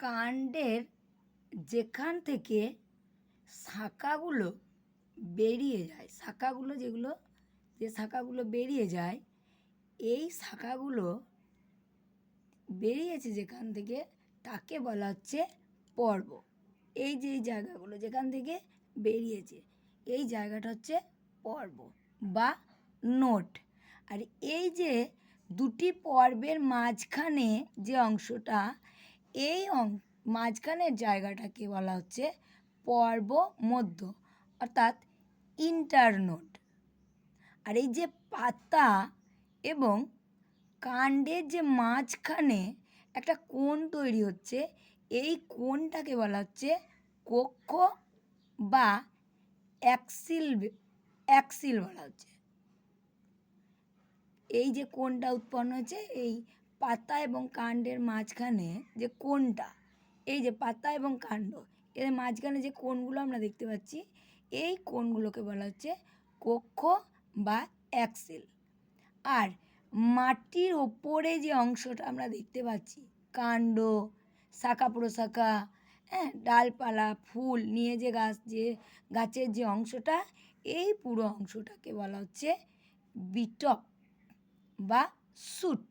কাণ্ডের যেখান থেকে শাখাগুলো বেরিয়ে যায়, শাখাগুলো যেগুলো, যে শাখাগুলো বেরিয়ে যায়, এই শাখাগুলো বেরিয়েছে যেখান থেকে তাকে বলা হচ্ছে পর্ব। এই যে জায়গাগুলো যেখান থেকে বেরিয়েছে, এই জায়গাটা হচ্ছে পর্ব বা নোট। আর এই যে দুটি পর্বের মাঝখানে যে অংশটা এই অং- মাঝখানের জায়গাটাকে বলা হচ্ছে পর্ব মধ্য অর্থাৎ ইন্টারনোড। আর এই যে পাতা এবং কাণ্ডের যে মাঝখানে একটা কোণ তৈরি হচ্ছে, এই কোণটাকে বলা হচ্ছে কক্ষ বা অ্যাক্সিল অ্যাক্সিল বলা হচ্ছে। এই যে কোণটা উৎপন্ন হয়েছে, এই পাতা এবং কাণ্ডের মাঝখানে যে কোণটা, এই যে পাতা এবং কাণ্ড, এর মাঝখানে যে কোণগুলো আমরা দেখতে পাচ্ছি, এই কোণগুলোকে বলা হচ্ছে কক্ষ বা অ্যাক্সেল। আর মাটির ওপরে যে অংশটা আমরা দেখতে পাচ্ছি, কাণ্ড, শাখা প্রশাখা হ্যাঁ ডালপালা, ফুল, নিয়ে যে গাছ, যে গাছের যে অংশটা, এই পুরো অংশটাকে বলা হচ্ছে বিটক বা স্যুট